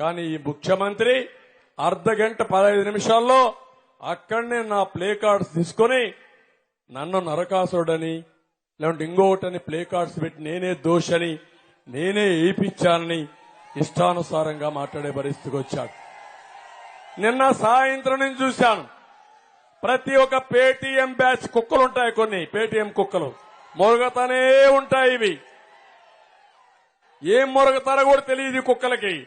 కానీ ఈ ముఖ్యమంత్రి అర్ధ గంట పదహైదు నిమిషాల్లో అక్కడనే నా ప్లే కార్డ్స్ తీసుకొని నన్ను నరకాసుడని లేదంటే ఇంకొకటని ప్లే కార్డ్స్ పెట్టి నేనే దోషని నేనే ఏపించానని ఇష్టానుసారంగా మాట్లాడే పరిస్థితికి వచ్చాడు. నిన్న సాయంత్రం నేను చూశాను. ప్రతి ఒక్క పేటీఎం బ్యాచ్ కుక్కలు ఉంటాయి కొన్ని పేటీఎం కుక్కలు. మొరగతనే ఉంటాయి ఇవి. ఏం మొరగతారో కూడా తెలియదు ఈ కుక్కలకి.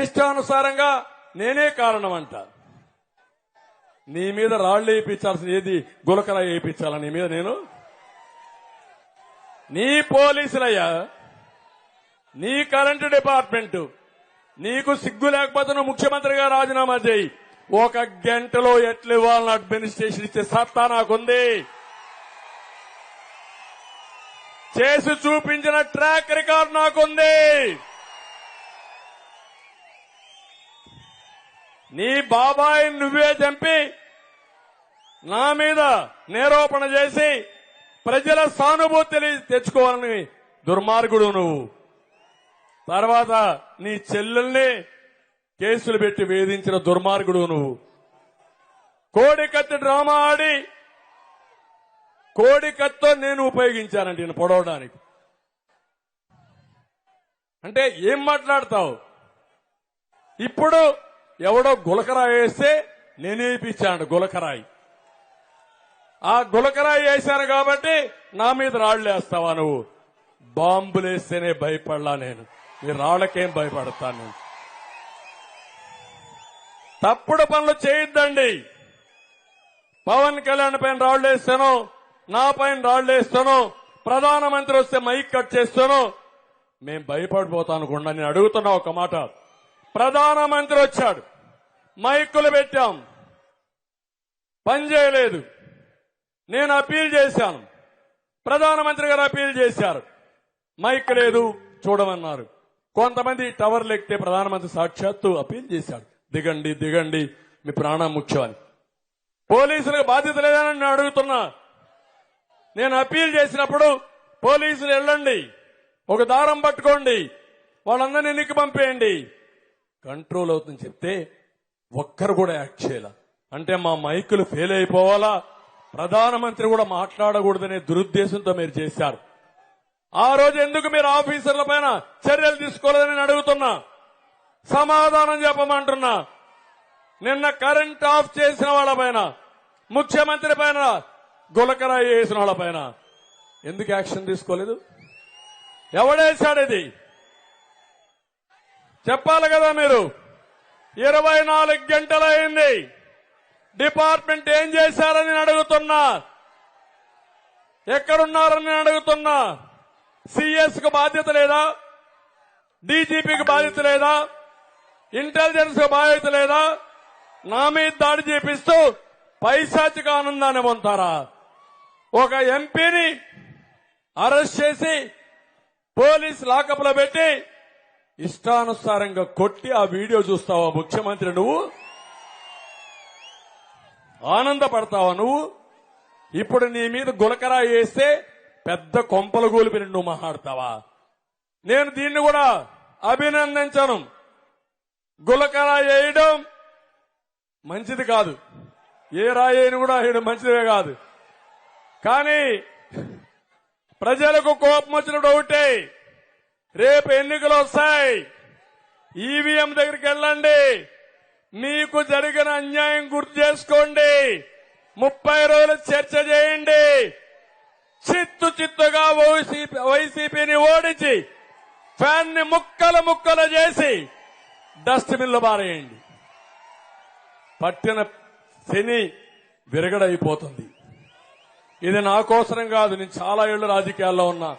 ఇష్టానుసారంగా నేనే కారణం అంట నీ మీద రాళ్ళు వేయించాల్సిన ఏది గులకర వేయించాల నీ మీద నేను? నీ పోలీసులయ్యా నీ కరెంటు డిపార్ట్మెంట్ నీకు సిగ్గు లేకపోతే నువ్వు ముఖ్యమంత్రిగా రాజీనామా చేయి. ఒక గంటలో ఎట్లు ఇవ్వాలని అడ్మినిస్ట్రేషన్ ఇచ్చే సత్తా నాకుంది. చేసి చూపించిన ట్రాక్ రికార్డ్ నాకుంది. నీ బాబాయ్ నువ్వే చంపి నా మీద నేరోపణ చేసి ప్రజల సానుభూతి తెచ్చుకోవాలని దుర్మార్గుడు నువ్వు. తర్వాత నీ చెల్లెల్ని కేసులు పెట్టి వేధించిన దుర్మార్గుడు నువ్వు. కోడికత్తి డ్రామా ఆడి కోడికత్తో నేను ఉపయోగించానండి నేను పొడవడానికి. అంటే ఏం మాట్లాడతావు? ఇప్పుడు ఎవడో గులకరాయి వేస్తే నేనే గులకరాయి. ఆ గులకరాయి వేశాను కాబట్టి నా మీద రాళ్ళు వేస్తావా నువ్వు? బాంబులేస్తేనే భయపడలా నేను. ఈ రాళ్ళకేం భయపడతాను నేను? తప్పుడు పనులు చేయొద్దండి. పవన్ కళ్యాణ్ పైన రాళ్ళు వేస్తాను నా పైన రాళ్ళు వేస్తాను ప్రధానమంత్రి వస్తే మైక్ కట్ చేస్తాను. మేం భయపడిపోతాను కూడా నేను అడుగుతున్నా ఒక మాట. ప్రధానమంత్రి వచ్చాడు. మైకులు పెట్టాం. పని చేయలేదు. నేను అప్పీల్ చేశాను. ప్రధానమంత్రి గారు అప్పీల్ చేశారు. మైక్ లేదు చూడమన్నారు. కొంతమంది టవర్లు ఎక్కితే ప్రధానమంత్రి సాక్షాత్తు అప్పీల్ చేశాడు. దిగండి దిగండి మీ ప్రాణం ముఖ్యం పోలీసులకు బాధ్యత లేదని నేను అడుగుతున్నా. నేను అప్పీల్ చేసినప్పుడు పోలీసులు వెళ్ళండి. ఒక దారం పట్టుకోండి. వాళ్ళందరినీ ఎన్నిక పంపేయండి. కంట్రోల్ అవుతుందని చెప్తే ఒక్కరు కూడా యాక్ట్ చేయాల. అంటే మా మైకులు ఫెయిల్ అయిపోవాలా? ప్రధానమంత్రి కూడా మాట్లాడకూడదనే దురుద్దేశంతో మీరు చేశారు. ఆ రోజు ఎందుకు మీరు ఆఫీసర్ల పైన చర్యలు తీసుకోలేదని అడుగుతున్నా? సమాధానం చెప్పమంటున్నా. నిన్న కరెంట్ ఆఫ్ చేసిన వాళ్ళ పైన ముఖ్యమంత్రి పైన గులకరాయి వేసిన వాళ్ళ పైన. ఎందుకు యాక్షన్ తీసుకోలేదు? ఎవడేశాడు ఇది? చెప్పాలి కదా మీరు? ఇరవై నాలుగు గంటలైంది. డిపార్ట్మెంట్ ఏం చేశారని నేను అడుగుతున్నా. ఎక్కడున్నారని నేను అడుగుతున్నా. సిఎస్కు బాధ్యత లేదా? డీజీపీకి బాధ్యత లేదా? ఇంటెలిజెన్స్కు బాధ్యత లేదా? నా మీద దాడి చేపిస్తూ పైశాచిక ఆనందాన్ని పొందుతారా? ఒక ఎంపీని అరెస్ట్ చేసి పోలీస్ లాకప్లో పెట్టి ఇష్టానుసారంగా కొట్టి ఆ వీడియో చూస్తావా ముఖ్యమంత్రి? నువ్వు ఆనందపడతావా నువ్వు? ఇప్పుడు నీ మీద గులకరా వేస్తే పెద్ద కొంపల గోలిపిన నువ్వు మాట్లాడతావా? నేను దీన్ని కూడా అభినందించను. గులకరా వేయడం మంచిది కాదు. ఏ రాయని కూడా వేయడం మంచిదే కాదు. కానీ ప్రజలకు కోపం వచ్చినప్పుడు ఒకటే రేపు ఎన్నికలు వస్తాయి. ఈవీఎం దగ్గరికి వెళ్ళండి. మీకు జరిగిన అన్యాయం గుర్తు చేసుకోండి. ముప్పై రోజులు చర్చ చేయండి. చిత్తు చిత్తుగా వైసీపీ వైసీపీని ఓడించి ఫ్యాన్ని ముక్కలు ముక్కలు చేసి డస్ట్బిన్లో పారేయండి. పట్టిన శని విరగడైపోతుంది. ఇది నా కోసరం కాదు నేను చాలా ఏళ్ళు రాజకీయాల్లో ఉన్నా.